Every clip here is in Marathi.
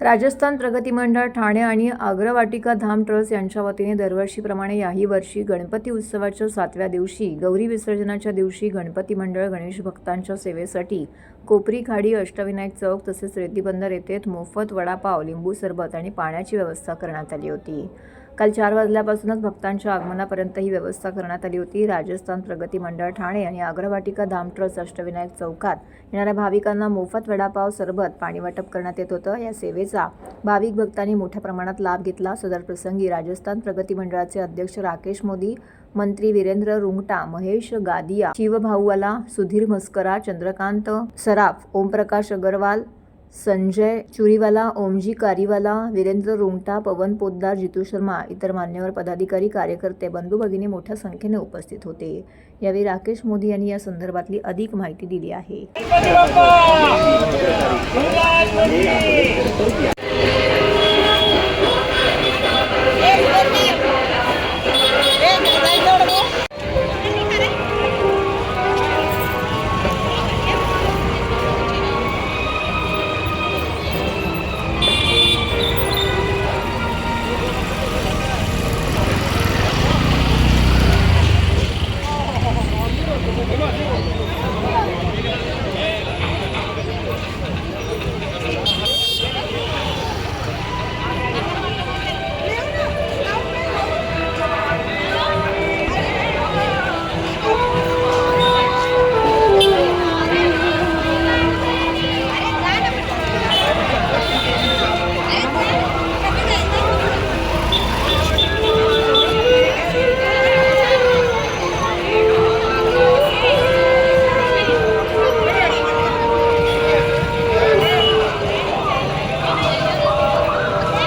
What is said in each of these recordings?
राजस्थान प्रगती मंडळ ठाणे आणि आग्रवाटिका धाम ट्रस्ट यांच्या वतीने दरवर्षीप्रमाणे याही वर्षी गणपती उत्सवाच्या सातव्या दिवशी गौरी विसर्जनाच्या दिवशी गणपती मंडळ गणेश भक्तांच्या सेवेसाठी कोपरी खाडी अष्टविनायक चौक तसेच रेतीबंदर बंदर येथे मोफत वडापाव लिंबू सरबत आणि पाण्याची व्यवस्था करण्यात आली होती. काल चार वाजल्यापासूनच भक्तांच्या आगमनापर्यंत ही व्यवस्था करण्यात आली होती. राजस्थान प्रगती मंडळ ठाणे आणि आग्रवाटिका धाम ट्रस्ट अष्टविनायक चौकात येणाऱ्या भाविकांना मोफत वडापाव सरबत पाणी वाटप करण्यात येत होतं. या सेवेचा भाविक भक्तांनी मोठ्या प्रमाणात लाभ घेतला. सदर प्रसंगी राजस्थान प्रगती मंडळाचे अध्यक्ष राकेश मोदी मंत्री वीरेंद्र रुंगटा महेश गादिया शिवभाऊवाला सुधीर मस्करा चंद्रकांत सराफ ओमप्रकाश अगरवाल संजय चुरीवाला ओमजी कारीवाला वीरेंद्र रुंगटा पवन पोद्दार जितू शर्मा इतर मान्यवर पदाधिकारी कार्यकर्ते बंधू भगिनी मोठ्या संख्येने उपस्थित होते. यावेळी राकेश मोदी यांनी या संदर्भातली अधिक माहिती दिली आहे.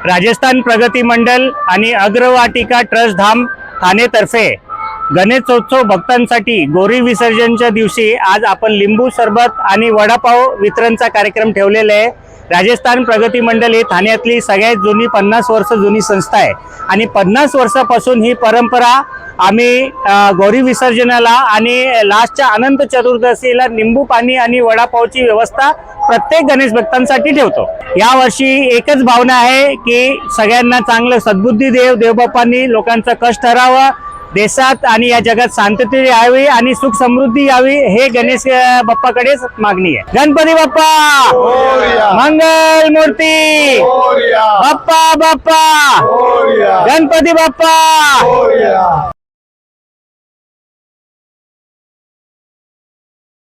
राजस्थान प्रगती मंडल आणि अग्रवाटिका ट्रस्ट धाम ठाणेतर्फे गणेशोत्सव भक्तांसाठी गोरी विसर्जनच्या दिवशी आज आपण लिंबू सरबत आणि वडापाव वितरणचा कार्यक्रम ठेवलेला आहे. राजस्थान प्रगती मंडल ही ठाण्यातली सगळ्यात जुनी पन्नास वर्ष जुनी संस्था आहे. आणि पन्नास वर्षापासून ही परंपरा आम्ही गौरी विसर्जनाला आणि लास्टच्या अनंत चतुर्दशीला निंबू पाणी आणि वडापावची व्यवस्था प्रत्येक गणेश भक्तांसाठी ठेवतो या वर्षी एकच भावना आहे की सगळ्यांना चांगलं सद्बुद्धी देव देवबाप्पांनी लोकांचं कष्ट हरावं देशात आणि या जगात शांतता यावी आणि सुख समृद्धी यावी हे गणेश बाप्पाकडेच मागणी आहे गणपती बाप्पा. मंगल मूर्ती. बाप्पा बाप्पा. गणपती बाप्पा.